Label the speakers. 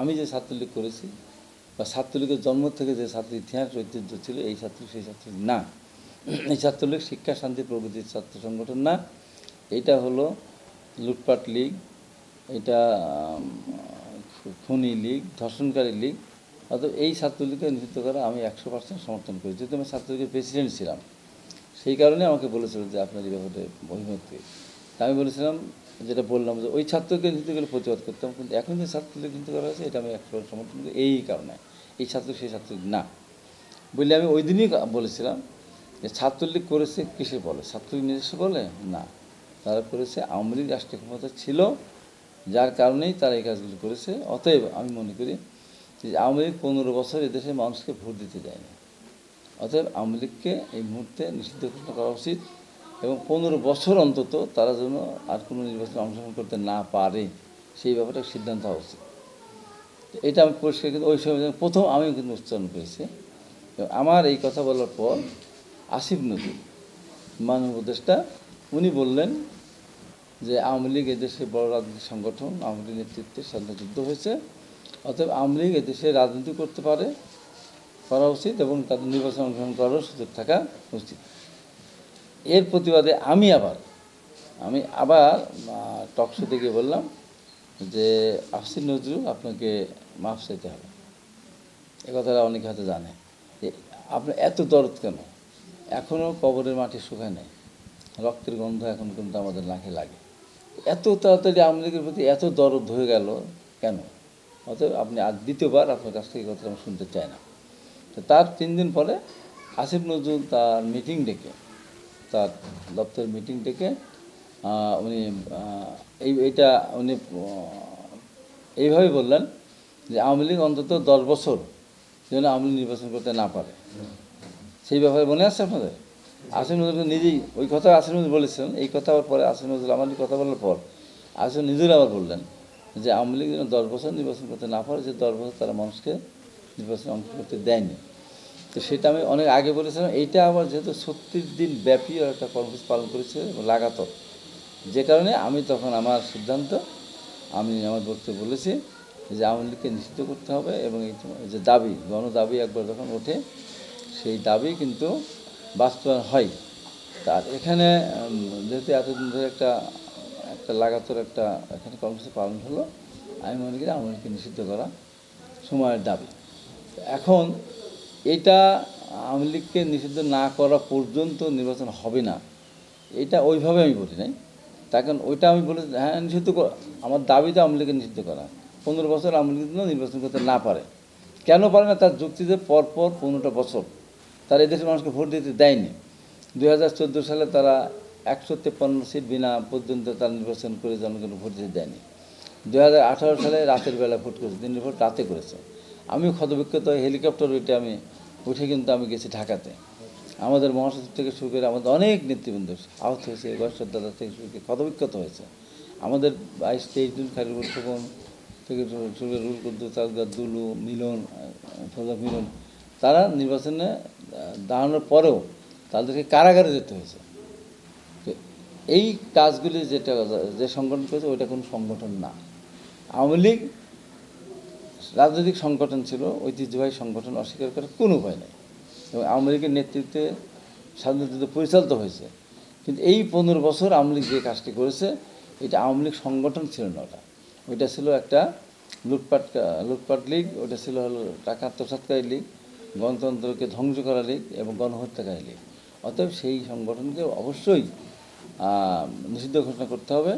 Speaker 1: আমি যে ছাত্রলীগ করেছি বা ছাত্রলীগের জন্ম থেকে যে ছাত্র ইতিহাস, ঐতিহ্য ছিল, এই ছাত্র, সেই ছাত্রলীগ না। এই ছাত্রলীগ শিক্ষা, শান্তি প্রগতির ছাত্র সংগঠন না। এটা হলো লুটপাট লীগ, এটা খুনি লীগ, ধর্ষণকারী লীগ। অর্থাৎ এই ছাত্রলীগকে নিষিদ্ধ করা আমি একশো পার্সেন্ট সমর্থন করি। যেহেতু আমি ছাত্রলীগের প্রেসিডেন্ট ছিলাম, সেই কারণে আমাকে বলেছিল যে আপনার এই ব্যাপারে অভিমত কি তা আমি বলেছিলাম, যেটা বললাম যে ওই ছাত্রকে নিতে গেলে প্রতিবাদ করতাম কিন্তু এখন যে ছাত্রলীগ নিতে করা হয়েছে, এটা আমি একশো সমর্থন করি, এই কারণে। এই ছাত্র, সেই ছাত্রলীগ না। বলে আমি ওই দিনই বলেছিলাম যে ছাত্রলীগ করেছে, কিসে বলে? ছাত্রলীগ নিজস্ব বলে? না। তারা করেছে, আওয়ামী লীগ রাষ্ট্রীয় ক্ষমতা ছিল, যার কারণেই তারা এই কাজগুলো করেছে। অতএব আমি মনে করি যে আওয়ামী লীগ পনেরো বছর এদেশের মানুষকে ভোট দিতে দেয়নি। অতএব আওয়ামী লীগকে এই মুহূর্তে নিষিদ্ধ ঘোষণা করা উচিত। এবং পনেরো বছর অন্তত তারা যেন আর কোনো নির্বাচনে অংশগ্রহণ করতে না পারে, সেই ব্যাপারে একটা সিদ্ধান্ত হওয়া উচিত। এটা আমি পরিষ্কার কিন্তু ওই সময় প্রথম আমি কিন্তু উচ্চারণ করেছি। আমার এই কথা বলার পর আসিফ নজরুল মানব উপদেষ্টা, উনি বললেন যে আওয়ামী লীগ এদেশে বড় রাজনৈতিক সংগঠন, আওয়ামী লীগ নেতৃত্বে স্বাধীনতা যুদ্ধ হয়েছে। অতএব আওয়ামী লীগ এদেশে রাজনীতি করতে পারে, করা উচিত এবং তাদের নির্বাচন অংশগ্রহণ করারও সুযোগ থাকা উচিত। এর প্রতিবাদে আমি আবার আমি আবার টকশোতে গিয়ে বললাম যে, আফসিন নজরুল আপনাকে মাফ চাইতে হবে। এ কথাটা অনেকে হয়তো জানে। যে আপনার এত দরদ কেন? এখনও কবরের মাটি শুকায় নাই। রক্তের গন্ধ এখন কিন্তু আমাদের নাকে লাগে। এত তাড়াতাড়ি লীগের প্রতি এত দরদ হয়ে গেল কেন? অতএব আপনি আর দ্বিতীয়বার আপনার কাছ থেকে কথাটা আমি শুনতে চাই না। তো তার তিন দিন পরে আসিফ নজরুল তার মিটিং ডেকে তার দপ্তরের মিটিং ডেকে উনি এই, এইটা উনি এইভাবে বললেন যে আওয়ামী লীগ অন্তত দশ বছর যেন আওয়ামী লীগ নির্বাচন করতে না পারে। সেই ব্যাপারে মনে আছে আপনাদের? আসিফ নজরুল নিজেই ওই কথা আসিফ নজরুল বলেছিলেন, এই কথা আবার পরে আসিফ নজরুল আমার কথা বলার পর আসিফ নিজের আবার বললেন যে আওয়ামী লীগ যেন দশ বছর নির্বাচন করতে না পারে, যে দশ বছর তারা মানুষকে নির্বাচনে অংশ করতে দেয়নি। তো সেটা আমি অনেক আগে বলেছিলাম, এইটা আবার যেহেতু ছত্রিশ দিন ব্যাপী একটা কর্মসূচি পালন করেছে লাগাতার। যে কারণে আমি তখন আমার সিদ্ধান্ত, আমি আমার বক্তব্য বলেছি যে আওয়ামী লীগকে নিষিদ্ধ করতে হবে এবং এই যে দাবি গণ দাবি একবার যখন ওঠে, সেই দাবি কিন্তু বাস্তবায়ন হয়। তার এখানে যেহেতু এতদিন ধরে একটা একটা লাগাতার একটা এখানে কর্মসূচি পালন হলো, আমি মনে করি আওয়ামী লীগকে নিষিদ্ধ করা সময়ের দাবি। এখন এটা আওয়ামী লীগকে নিষিদ্ধ না করা পর্যন্ত নির্বাচন হবে না। এটা ওইভাবে আমি বলি নাই। তার কারণ ওইটা আমি বলে হ্যাঁ নিষিদ্ধ আমার দাবি তো আওয়ামী লীগকে নিষিদ্ধ করা। পনেরো বছর আওয়ামী লীগ নির্বাচন করতে না পারে। কেন পারে না? তার যুক্তিতে পরপর পনেরোটা বছর। তারা এদেশের মানুষকে ভোট দিতে দেয়নি। দুই হাজার চোদ্দ সালে তারা একশো তেপ্পান্ন সিট বিনা পর্যন্ত তারা নির্বাচন করে জনগণকে ভোট দিতে দেয়নি। দু হাজার আঠারো সালে রাতের বেলা ভোট করেছে, দিনের ভোট রাতে করেছে। আমিও ক্ষতবিক্ষত, হেলিকপ্টার উঠে আমি উঠে কিন্তু আমি গেছি ঢাকাতে। আমাদের মহাসচিব থেকে শুরু করে আমাদের অনেক নেতৃবৃন্দ আহত হয়েছে গশ্বর দাদা থেকে শুরু করে ক্ষতবিক্ষত হয়েছে। আমাদের বাইশ, তেইশ দিন খালিপুর খোকন থেকে শুরু করে রুল কুদ্দু তাজগার দুলু, মিলন ফজা মিলন, তারা নির্বাচনে দাঁড়ানোর পরেও তাদেরকে কারাগারে যেতে হয়েছে। এই কাজগুলি যেটা, যে সংগঠন করেছে, ওইটা কোনো সংগঠন না। আওয়ামী লীগ রাজনৈতিক সংগঠন ছিল, ঐতিহ্যবাহী সংগঠন অস্বীকার করার কোনো উপায় নেই। এবং আওয়ামী লীগের নেতৃত্বে স্বাধীনতা যুদ্ধ পরিচালিত হয়েছে। কিন্তু এই পনেরো বছর আওয়ামী লীগ যে কাজটি করেছে, এটা আওয়ামী লীগ সংগঠন ছিল না ওটা। ওইটা ছিল একটা লুটপাট লুটপাট লীগ ওটা ছিল হলো টাকা আত্মসাৎকারী লীগ, গণতন্ত্রকে ধ্বংস করা লীগ এবং গণহত্যাকারী লীগ। অতএব সেই সংগঠনকে অবশ্যই নিষিদ্ধ ঘোষণা করতে হবে।